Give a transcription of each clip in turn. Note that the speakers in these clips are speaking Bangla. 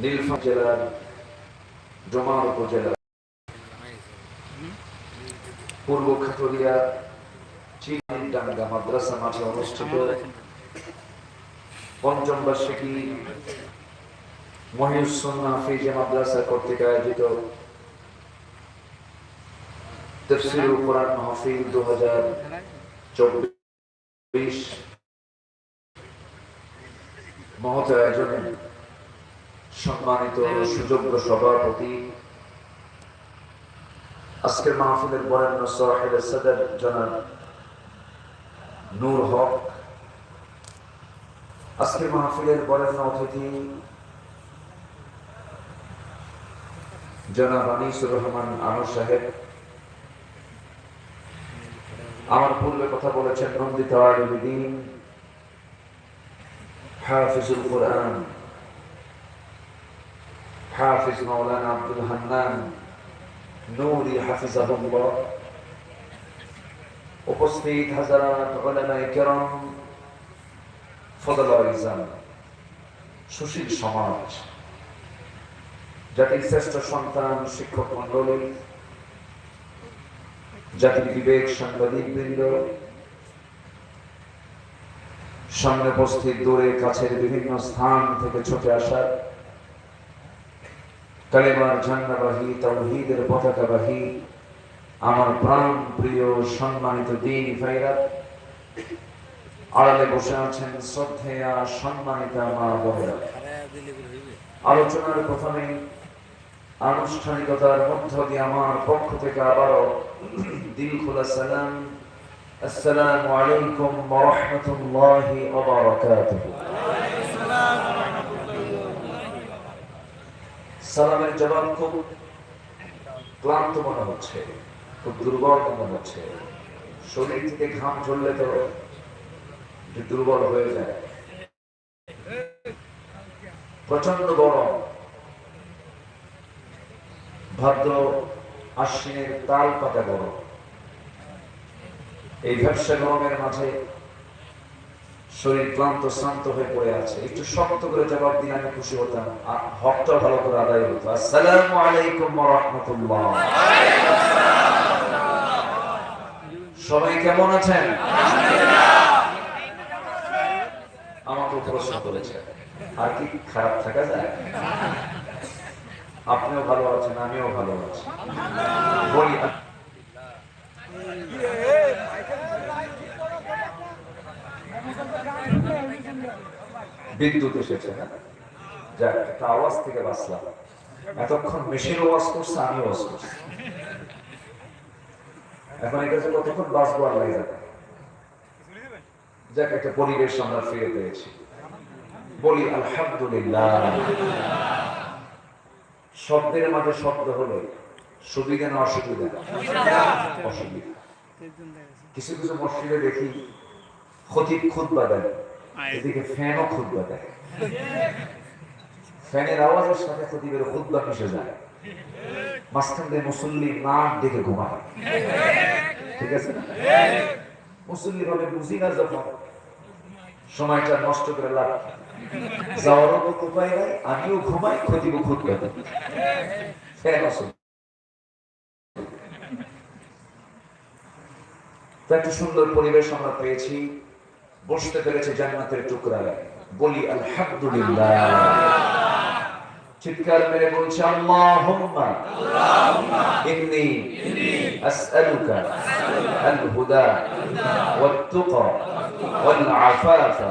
নীলফামারী জেলার ডোমার উপজেলার পূর্ব খাটুরিয়া মাদ্রাসা মাঠে অনুষ্ঠিত পঞ্চম বার্ষিকী মহিউসুন্না হাফিজে মাদ্রাসা কর্তৃক আয়োজিত তফসিরুল কোরআন মাহফিল দু হাজার চব্বিশ মহত সম্মানিত সুযোগ্য সভাপতি। আজকের মাহফিলের বরেণ্য সাহেব সদর জনাব নূর হক। আজকের মাহফিলের বরেণ্য অতিথি জনাব আনিসুর রহমান আনর সাহেব। আমার পূর্বে কথা বলেছেন নন্দিত আলিউদ্দিন হাফিজুল কোরআন। হাফিজ মাওলানা আব্দুল হান্নান নূরি হাফিজাহুল্লাহ। উপস্থিত হাজারাত সুশীল সমাজ, জাতির শ্রেষ্ঠ সন্তান, শিক্ষক মন্ডলী জাতির বিবেক সাংবাদিক বৃন্দ, সামনে উপস্থিত দূরে কাছের বিভিন্ন স্থান থেকে ছুটে আসা কালেমার ঝান্ডাবাহী তৌহিদের পতাকাবাহী, আমার প্রাণ প্রিয় সম্মানিত দিন ভাইরা আড়ালে বসে আছেন শ্রদ্ধেয়া সম্মানিতা মা বোনেরা। আলোচনার প্রথমে আনুষ্ঠানিকতার মধ্য দিয়ে আমার পক্ষ থেকে আবারও দিল খোলা সালাম। আসসালামু আলাইকুম ওয়া রাহমাতুল্লাহি ওয়া বারাকাতুহু। সালামের জবাব খুব ক্লান্ত মনে হচ্ছে, খুব দুর্বল মনে হচ্ছে। শরীর থেকে ঘাম ঝরলে তো দুর্বল হয়ে যায়। প্রচণ্ড গরম। ভাদ্র আশ্বিনের তাল পাতা গরম। এই ব্যবসা গরমের মাঝে শরীর ক্লান্ত, শ্রান্ত হয়ে পড়ে আছে। একটু শক্ত করে জবাব দিলে আমি খুশি হতাম। আর হকটা ভালো করে আদায় হতো। আসসালামু আলাইকুম রাহমাতুল্লাহ। সবাই কেমন আছেন? আমাকে প্রশ্ন করেছে আর কি খারাপ থাকা যায়? আপনিও ভালো আছেন, আমিও ভালো আছি। বলি বিদ্যুৎ এসেছে না যাক, একটা আওয়াজ থেকে বাঁচলাম। এতক্ষণ মেশিন ওয়াজ করছে আমি ওয়াজ করছি। এখন এই কাছে কতক্ষণ বাঁচবো আল্লাহ জানে যাক, একটা পরিবেশ আমরা ফিরে পেয়েছি। বলি, আলহামদুলিল্লাহ। শব্দের মাঝে শব্দ হলো সুবিধা না অসুবিধা? অসুবিধা। কিছু কিছু মসজিদে দেখি খতিব খুদ্া দেয় এদিকে ফ্যানও দেয় ফ্যানের আওয়াজের সাথে খতিবের মিশে যায়। মাঝখান দিয়ে মুসল্লি ঘুমায়। ঠিক আছে? মুসল্লি ভাবে বুঝি না যখন সময়টা নষ্ট করে লাভ। যাওয়ারও তো নাই, আমিও ঘুমাই খতিব খুদ্া ফ্যান তো সুন্দর পরিবেশ আমরা পেয়েছি। বসতে পেরেছে জান্নাতের টুকরা বলি আলহামদুলিল্লাহ চিৎকার মেরে বলছে আল্লাহুম্মা ইন্নী আসআলুকা আল হুদা ওয়াত তুকা ওয়াল আফাফা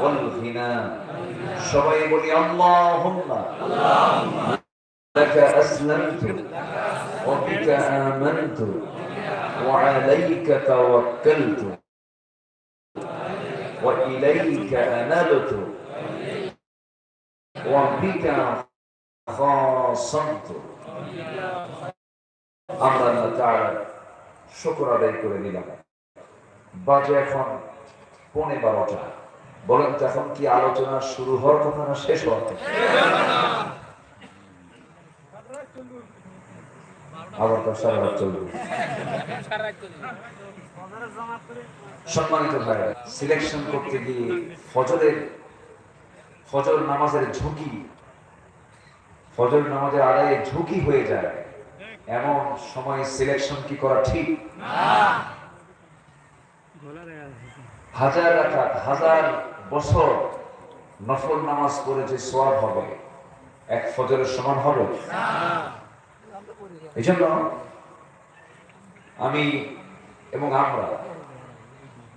ওয়াল গিনা সবাই বলি আল্লাহুম্মা لك أسلمت وبك آمنت وعليك توكلت وإليك أنبت وبك خاصمت আমরা আল্লাহ তাআলার শুকর আদায় করে দিলাম বাজে এখন পৌনে বারোটা বলেন তো এখন কি আলোচনা শুরু হওয়ার কথা না শেষ হওয়ার কথা আবার তো সারা রাত চলবে সম্মানিত ভাই সিলেকশন করতে গিয়ে ফজরের ফজর নামাজের ঝুঁকি ফজর নামাজের আদায়ে ঝুঁকি হয়ে যায়। এমন সময় সিলেকশন কি করা ঠিক? হাজার রাকাত হাজার বছর নফল নামাজ পড়ে যে সোয়াব হবে এক ফজরের সমান হবে? এই জন্য আমি এবং আমরা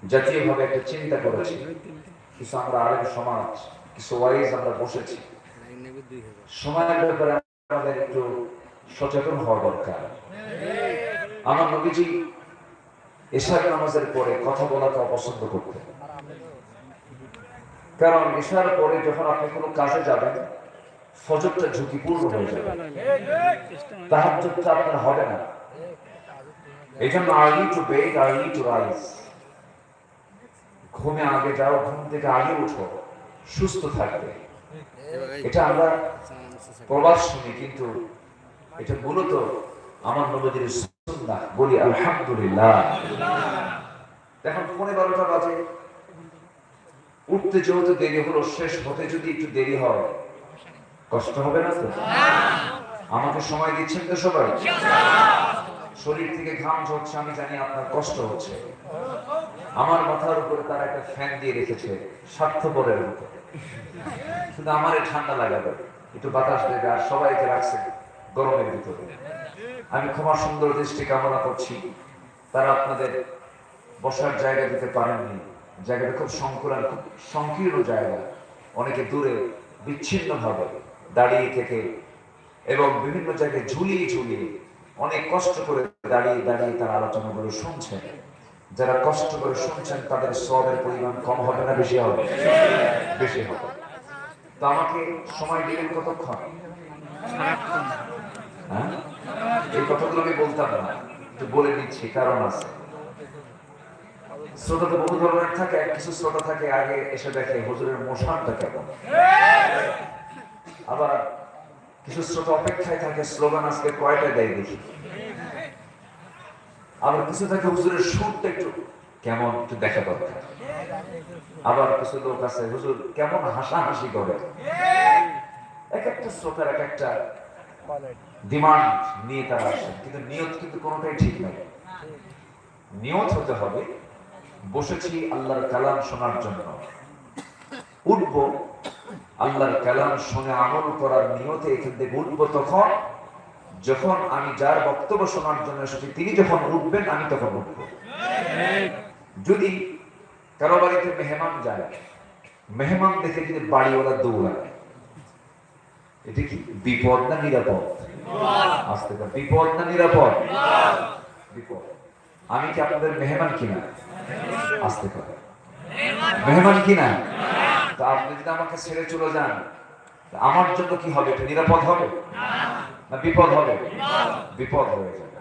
জাতীয়ভাবে একটা চিন্তা করেছি, কিছু আমরা আরেক সমাজ, কিছু ওয়াইজ আমরা বসেছি। সময়ের ব্যাপারে আমাদের একটু সচেতন হওয়া দরকার। আমার নবীজি নামাজের পরে কথা বলাকে অপছন্দ করতেন। কারণ এশার পরে যখন আপনি কোনো কাজে যাবেন, ফজরটা ঝুঁকিপূর্ণ হয়ে যাবে। তাহাজ্জুদটা আপনার হবে না। এই জন্য early to bed early to rise ঘুমে আগে যাও ঘুম থেকে আগে উঠো। সুস্থ থাকবে। এটা আমরা প্রবাস শুনি কিন্তু এটা মূলত আমার নবীদের সুন্নাহ। বলি আলহামদুলিল্লাহ। এখন পৌনে বারোটা বাজে। উঠতে যেহেতু দেরি হলো শেষ হতে যদি একটু দেরি হয় কষ্ট হবে না তো? আমাকে সময় দিচ্ছেন তো সবাই? শরীর থেকে ঘাম ঝরছে, আমি জানি আপনার কষ্ট হচ্ছে। আমার মাথার উপরে তারা একটা ফ্যান দিয়ে রেখেছে, স্বার্থপরের মতো। শুধু আমারে ঠান্ডা লাগাবে, একটু বাতাস দেবে আর সবাইকে রাখছে গরমের ভিতরে। আমি ক্ষমা সুন্দর দৃষ্টি কামনা করছি। তারা আপনাদের বসার জায়গা দিতে পারেননি। জায়গাটা খুব সংকুলান, খুব সংকীর্ণ জায়গা। অনেকে দূরে বিচ্ছিন্ন ভাবে দাঁড়িয়ে থেকে এবং বিভিন্ন জায়গায় ঝুলিয়ে ঝুলিয়ে অনেক কষ্ট করে দাঁড়িয়ে দাঁড়িয়ে তারা আলোচনাগুলো শুনছেন। যারা কষ্ট করে শুনছেন, তাদের সবের পরিমাণ কম হবে না বেশি হবে? বেশি হবে। তো আমাকে সময় দিলেন কতক্ষণ? হ্যাঁ? এই কথাগুলো আমি বলতাম না। বলে দিচ্ছি, কারণ আছে। শ্রোতা তো বহু ধরনের থাকে কিছু শ্রোতা থাকে, আগে এসে দেখে হুজুরের মোশানটা কেমন? আবার কিছু শ্রোতা অপেক্ষায় থাকে, স্লোগান আজকে কয়টা দেয় দেখি? আবার কিছু থাকে হুজুরের সুরটা একটু কেমন একটু দেখা দরকার। আবার কিছু লোক আছে, হুজুর কেমন হাসাহাসি করে। এক একটা শ্রোতার এক একটা ডিমান্ড নিয়ে তারা আসে, কিন্তু নিয়ত কিন্তু কোনোটাই ঠিক নাই নিয়ত হতে হবে, বসেছি আল্লাহর কালাম শোনার জন্য। উঠবো আল্লাহর কালাম শুনে আমল করার নিয়তে এখান থেকে উঠবো তখন, যখন আমি যার বক্তব্য শোনার জন্য এসেছি, তিনি যখন উঠবেন, আমি তখন উঠবো। যদি কারও বাড়িতে মেহমান যায়, মেহমান দেখে যদি বাড়িওয়ালা দৌড়ায়, এটা কি বিপদ না নিরাপদ? আসতে পারে বিপদ না নিরাপদ? বিপদ। আমি কি আপনাদের মেহমান কিনা? আসতে পারে মেহমান কিনা? তা আপনি যদি আমাকে ছেড়ে চলে যান আমার জন্য কি হবে? এটা নিরাপদ হবে? না বিপদ হবে? বিপদ হয়ে যাবে।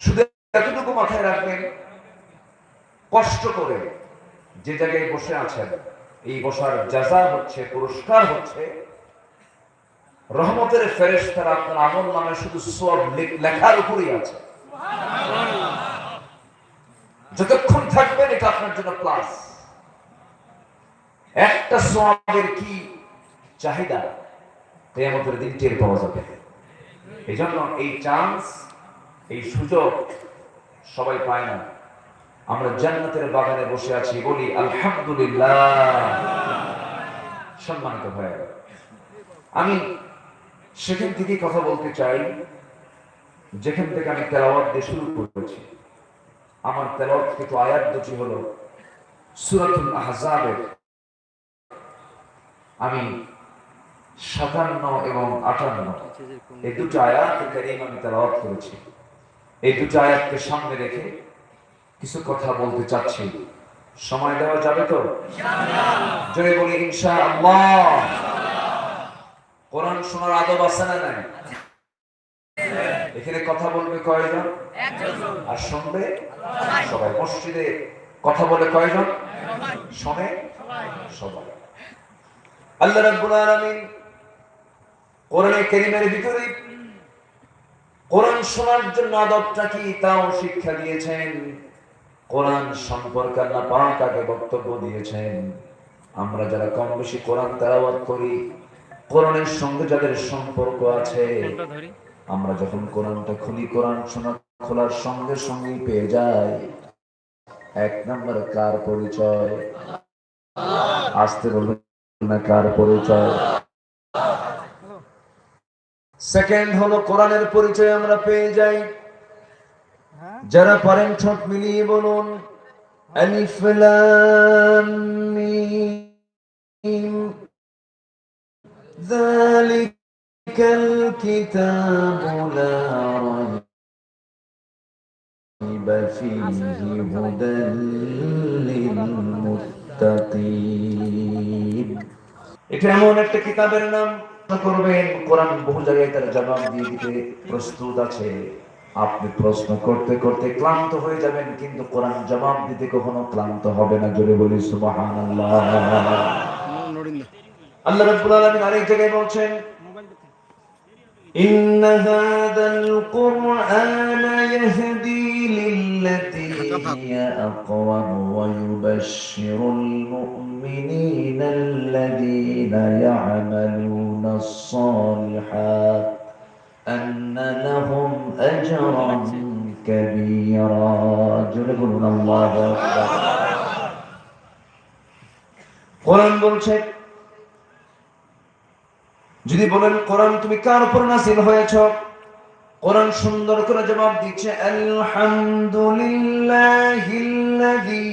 শুধু এতটুকু মাথায় রাখবেন কষ্ট করে যে জায়গায় বসে আছেন এই বসার যাজা হচ্ছে পুরস্কার হচ্ছে রহমতের ফেরেশতারা আপনার আমল নামে শুধু সব লেখার উপরেই আছে। যতক্ষণ থাকবেন এটা আপনার জন্য প্লাস একটা সোয়াবের কি চাহিদা, কেয়ামতের দিন টের পাওয়া যাবে। এই জন্য এই চান্স এই সুযোগ সবাই পায় না। আমরা জান্নাতের বাগানে বসে আছি, বলি, আলহামদুলিল্লাহ। সম্মানিত ভাই আমি সেখান থেকে কথা বলতে চাই, যেখান থেকে আমি তেলাওয়াত দিয়ে শুরু করেছি। আমার তেলাওয়াত কিন্তু আয়াত দুটি হলো, সূরাতুল আহজাবের আমি সাতান্ন এবং আটান্ন। এই দুটো আয়াত আমি তেলাওয়াত করেছি। এই দুটো আয়াতকে সামনে রেখে কিছু কথা বলতে চাচ্ছি। সময় দেওয়া যাবে তো? জয় বলি ইনশাআল্লাহ। কোরআন শোনার আদব আছে না নাই? এখানে কথা বলবে কয়জন? আর শুনবে? সবাই। মসজিদে কথা বলে কয়জন? শোনে? সবাই। আল্লাহ রাব্বুল আলামিন কোরআনে কারীমের ভিতরে কোরআন শোনার জন্য আদবটা কি তাও শিক্ষা দিয়েছেন। কোরআন সম্পর্কে বক্তব্য দিয়েছেন। আমরা যারা কম বেশি কোরআন করি, কোরআনের সঙ্গে যাদের সম্পর্ক আছে, আমরা যখন কোরআনটা খুলি, কোরআন শোনা খোলার সঙ্গে সঙ্গে পেয়ে যাই। এক নম্বর কার পরিচয়? আসতে বলবেন না কার পরিচয় সেকেন্ড হলো কোরআনের পরিচয় আমরা পেয়ে যাই যারা পারেন ঠোঁট মিলিয়ে বলুন আলিফ লাম মিম ذلك الكتاب لا ريب فيه هدى للمتقين এটা এমন একটা কিতাবের নাম। করবেন কোরআন বহু জায়গায় তারা জবাব দিয়ে দিতে প্রস্তুত আছে। আপনি প্রশ্ন করতে করতে ক্লান্ত হয়ে যাবেন, কিন্তু কোরআন জবাব দিতে কখনো ক্লান্ত হবে না। জোরে বলি সুবাহান আল্লাহ আল্লাহ রাব্বুল আলামিন আরেক জায়গায় বলছেন, ইন্না হাদাল কুরআন ইয়াহদি লিল للتي هي أقوم ويبشر المؤمنين الذين يعملون الصالحات أن لهم أجرا كبيرا جربنا الله أكبر কোরআন বলছে যদি বলেন কোরআন তুমি কার উপর নাসিল হয়েছ কোরআন সুন্দর করে জবাব দিচ্ছে, আলহামদুলিল্লাহিল্লাযী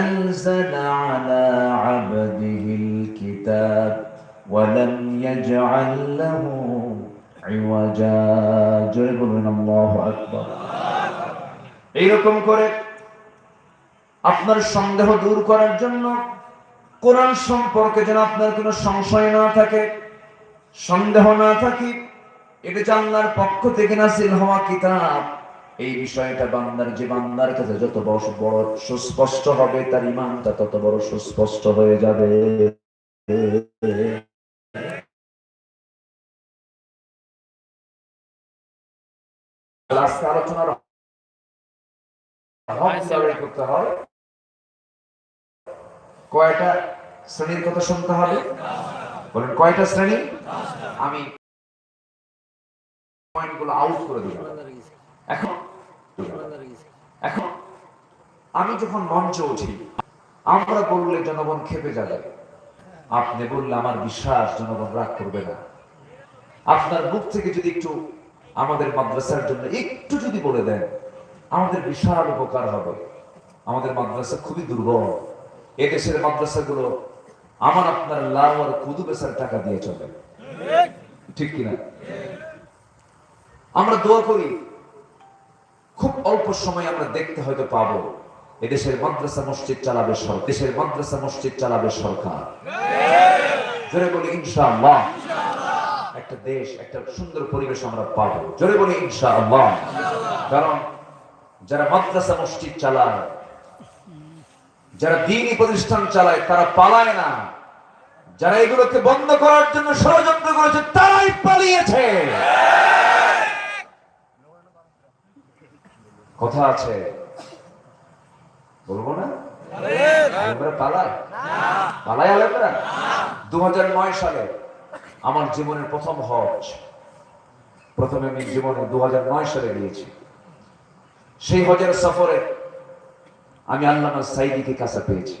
আনজালা আলা আবদিহিল কিতাব ওয়ালাম ইয়াজআল লাহু ইওয়াজা। জোরে বলুন, আল্লাহু করে আপনার সন্দেহ দূর করার জন্য কোরআন সম্পর্কে যেন আপনার কোনো সংশয় না থাকে, সন্দেহ না থাকে এটা আল্লাহর পক্ষ থেকে নাসিল হওয়া কিতাব এই বিষয়টা বান্দার যে বান্দার কাছে যত বড় বড় সুস্পষ্ট হবে তার ইমানটা তত বড় সুস্পষ্ট হয়ে যাবে। আলোচনার করতে হয়। কয়টা শ্রেণির কথা শুনতে হবে? বলেন কয়টা শ্রেণি? আমি পয়েন্টগুলো আউট করে দিলাম এখন এখন আমি যখন মঞ্চে উঠি, আমরা বললে জনগণ খেপে যাবে। আপনি বললে আমার বিশ্বাস জনগণ রাগ করবে না। আপনার মুখ থেকে যদি একটু আমাদের মাদ্রাসার জন্য একটু যদি বলে দেন, আমাদের বিশাল উপকার হবে। আমাদের মাদ্রাসা খুবই দুর্বল। এদেশের মাদ্রাসাগুলো আমার আপনার লাল আর কুদু বেসার টাকা দিয়ে চলে। ঠিক কিনা? আমরা দোয়া করি। খুব অল্প সময় আমরা দেখতে হয়তো পাবো, এদেশের মাদ্রাসা মসজিদ চালাবে সরকার দেশের মাদ্রাসা মসজিদ চালাবে সরকার। ইনশাআল্লাহ। একটা দেশ, একটা সুন্দর পরিবেশ আমরা পাবো। জোরে বলি ইনশাআল্লাহ। কারণ যারা মাদ্রাসা মসজিদ চালায়, যারা দিনই প্রতিষ্ঠান চালায়, তারা পালায় না। যারা এগুলোকে বন্ধ করার জন্য ষড়যন্ত্র করেছে, তারাই পালিয়েছে। কথা আছে। বলব না? পালায় পালায় আলেমরা দু সালে আমার জীবনের প্রথম হজ। প্রথমে আমি জীবনে দু হাজার নয় সালে গিয়েছি। সেই হজের সফরে আমি আল্লামা সাইদিকে কাছে পেয়েছি।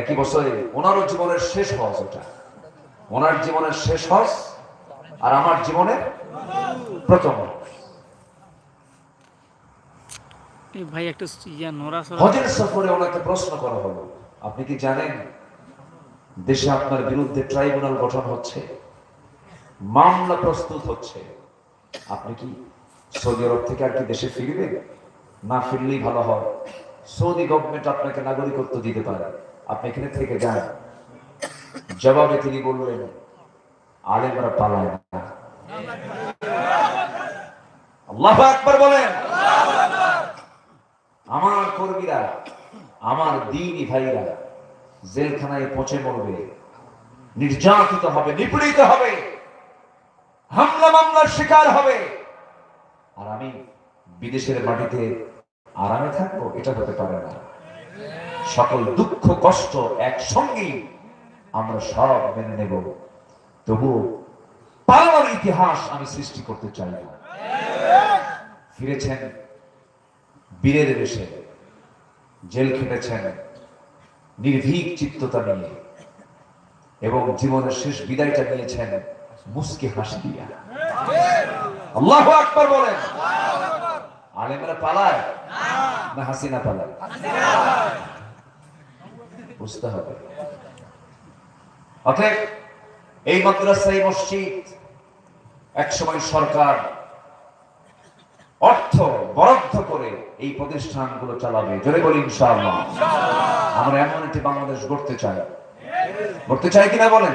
একই বছরে ওনারও জীবনের শেষ হজ ওটা। ওনার জীবনের শেষ হজ আর আমার জীবনের প্রথম হজ। এই ভাই, একটু ইয়া নোরা হজের সফরে ওনাকে প্রশ্ন করা হলো, আপনি কি জানেন দেশে আপনার বিরুদ্ধে ট্রাইব্যুনাল গঠন হচ্ছে? মামলা প্রস্তুত হচ্ছে। আপনি কি সৌদি আরব থেকে আর কি দেশে ফিরবেন? না ফিরলেই ভালো হয়। সৌদি গভর্নমেন্ট আপনাকে নাগরিকত্ব দিতে পারে। আপনি এখানে থেকে যান। জবাবে তিনি বললেন, আলেমরা পালায় না। আল্লাহ আকবার বলেন। আমার কর্মীরা, আমার দিনই ভাইরা জেলখানায় পচে মরবে, নির্যাতিত হবে, নিপীড়িত হবে, হামলা মামলার শিকার হবে। আর আমি বিদেশের মাটিতে আরামে থাকব, এটা হতে পারে না। সকল দুঃখ, কষ্ট একসঙ্গেই আমরা সব মেনে নেব। তবু পালানোর ইতিহাস আমি সৃষ্টি করতে চাই না। ফিরেছেন বীরের বেশে জেল খেটেছেন নির্ভীক চিত্ততা নিয়ে এবং জীবনের শেষ বিদায়টা নিয়েছেন মুস্কি হাসি দিয়া আল্লাহ আকবার বলেন। আলেমরা পালায় না হাসিনা পালায়? বুঝতে হবে। অতএব এই মাদ্রাসা এই মসজিদ, একসময় সরকার অর্থ বরাদ্দ করে এই প্রতিষ্ঠানগুলো চালাবে। জোরে বলি ইনশাআল্লাহ। আমরা এমন একটি বাংলাদেশ গড়তে চাই। গড়তে চাই কিনা বলেন?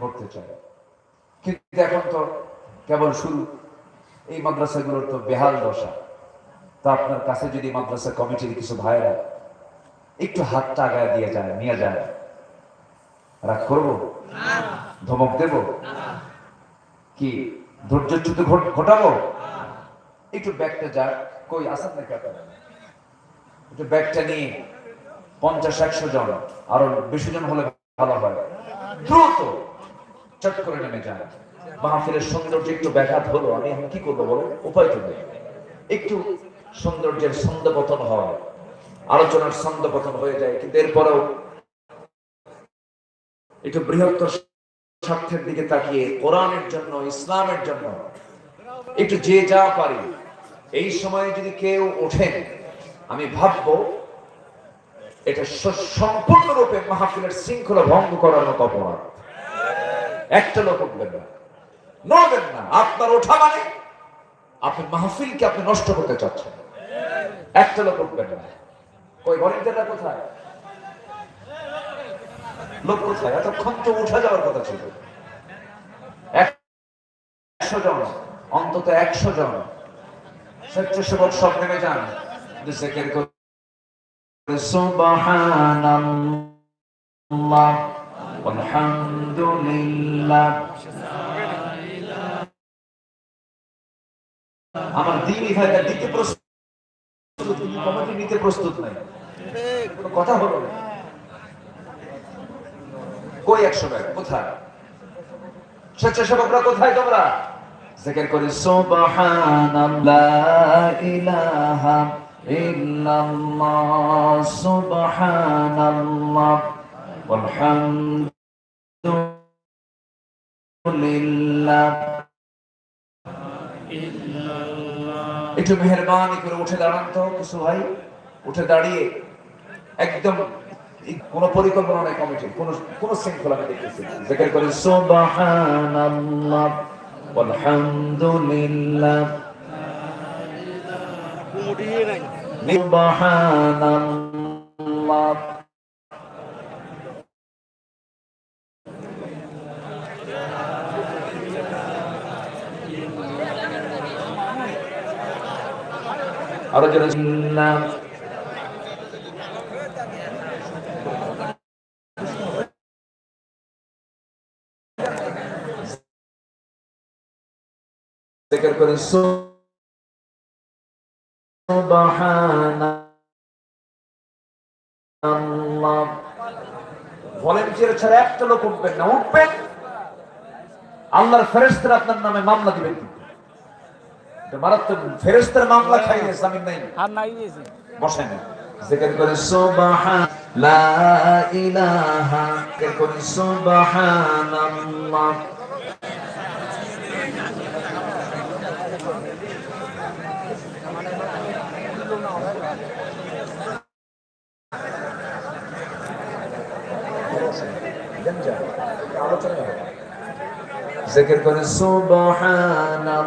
গড়তে চাই। কিন্তু এখন তো কেবল শুরু। এই মাদ্রাসাগুলোর তো বেহাল দশা। তা আপনার কাছে যদি মাদ্রাসা কমিটির কিছু ভাইরা একটু হাতটা আগায় দিয়ে যায়, নিয়ে যায়, রাগ করব? ধমক দেব? কি ধৈর্যচ্যুত ঘট- ঘটাবো? একটু ব্যাগটা যাক। কই আসেন নাকি আপনারা? একটু ব্যাগটা নিয়ে পঞ্চাশ, একশো জন, আরও বেশি জন হলে ভালো হয়। দ্রুত! চট করে নেমে যান। মাহফিলের সৌন্দর্য একটু ব্যাঘাত হলো। আমি এখন কি করব বলো উপায় তো নেই। একটু সৌন্দর্যের ছন্দপতন হয়। আলোচনার ছন্দপতন হয়ে যায়। কিন্তু এরপরেও একটু বৃহত্তর স্বার্থের দিকে তাকিয়ে কোরআনের জন্য, ইসলামের জন্য একটু যে যা পারি এই সময়ে যদি কেউ ওঠেন, আমি ভাববো এটা সম্পূর্ণরূপে মাহফিলের শৃঙ্খলা ভঙ্গ করার মতো অপরাধ। একটা লোক উঠবেন না। নড়বেন না। আপনার ওঠা মানে আপনি মাহফিলকে আপনি নষ্ট করতে চাচ্ছেন। একটা লোক উঠবেন না। কই ভলেন্টিয়াররা কোথায়? লোক কোথায়? এতক্ষণ তো উঠা যাওয়ার কথা ছিল। একশো জন, অন্তত একশো জন। স্বেচ্ছাসেবক সব নেমে যান। আমার দিতে প্রস্তুত কমিটি নিতে প্রস্তুত নাই। কথা হলো কই একশো ব্যাগ কোথায়? স্বেচ্ছাসেবকরা কোথায় তোমরা? জিকির করি সুবহানাল্লাহ ইলাহা ইল্লাল্লাহ, সুবহানাল্লাহ walhamdulillah একটু মেহরবানি করে উঠে দাঁড়ান তো, কিছু ভাই, উঠে দাঁড়িয়ে। একদম কোন পরিকল্পনা নাই কমিটির কোন কোন শৃঙ্খলা আমি দেখতেছি। জিকির করি সুবহানাল্লাহ walhamdulillah সুবহানাল্লাহ আরও জোরে সুবহানাল্লাহ জিকির করি সুবহানাল্লাহ। ভলেন্টিয়ার ছাড়া একটা লোক উঠবেন না উঠবেন। আল্লাহর ফেরেশতারা আপনার নামে মামলা দিবেন। মারাত্মক ফেরেশতার মামলা খাইলে জামিন নাই। আর নাই বসেন। জিকির করে সুবহান লা ইলাহা করে সুবহানাল্লাহ। জিকির করে, সুবহানাল্লাহ।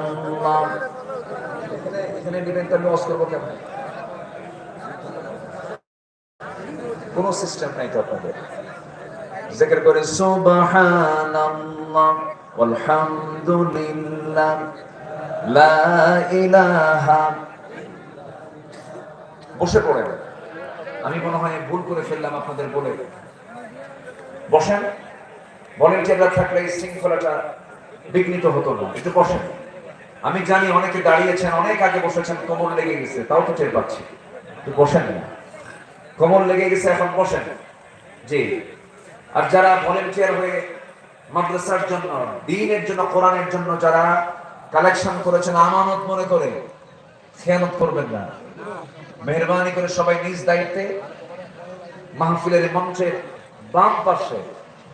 এখানে এখানে নিবেনটা লস করব কেমন। কোন সিস্টেম নাই তো আপনাদের। লা ইলাহা বসে পড়েন। আমি মনে হয় ভুল করে ফেললাম আপনাদের বলে। বসেন। ভলেন্টিয়াররা থাকলে এই শৃঙ্খলাটা বিঘ্নিত হতো না। একটু বসেন। আমি জানি অনেকে দাঁড়িয়েছেন, অনেক আগে বসেছেন, কোমর লেগে গেছে, তাও তো টের পাচ্ছি। একটু বসেন। না কোমর লেগে গেছে, এখন বসেন। জি। আর যারা ভলেন্টিয়ার হয়ে মাদ্রাসার জন্য, দিনের জন্য, কোরআনের জন্য যারা কালেকশন করেছেন, আমানত মনে করে, খেয়ানত করবেন না। মেহরবানি করে সবাই নিজ দায়িত্বে মাহফিলের মঞ্চের বাম পাশে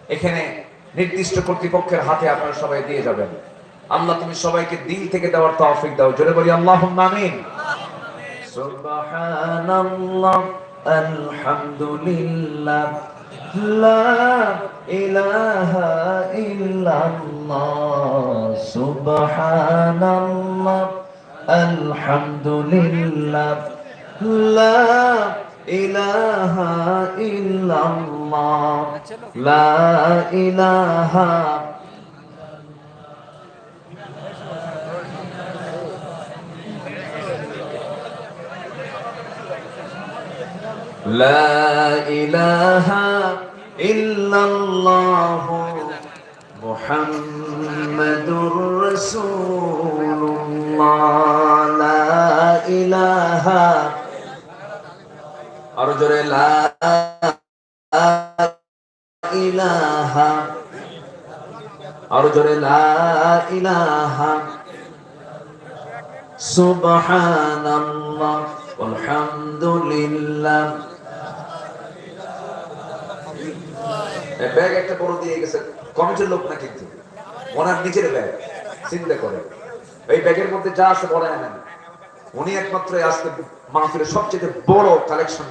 এখানে নির্দিষ্ট কর্তৃপক্ষের হাতে আপনারা সবাই দিয়ে যাবেন। আল্লাহ তুমি সবাইকে দিল থেকে দেওয়ার তৌফিক দাও। জোরে বলি আল্লাহ আমিন। সুবহানাল্লাহ, আলহামদুলিল্লাহ, লা ইলাহা ইল্লাল্লাহ, সুবহানাল্লাহ, আলহামদুলিল্লাহ। লা ইলাহা ইল্লাল্লাহ লা ইলাহা لا إله إلا الله محمد رسول الله لا إله আরও জোরে ইলাহা। আরও জোরে ইলাহা। সুবহানাল্লাহ, আলহামদুলিল্লাহ। ব্যাগ একটা বড় দিয়ে গেছে, কমিটির লোক না কিন্তু ওনার নিজের ব্যাগ, চিন্তা করে এই ব্যাগের মধ্যে যা আছে বলে আনেন। উনি একমাত্র আজকে মাহফিলের সবচেয়ে বড় কালেকশন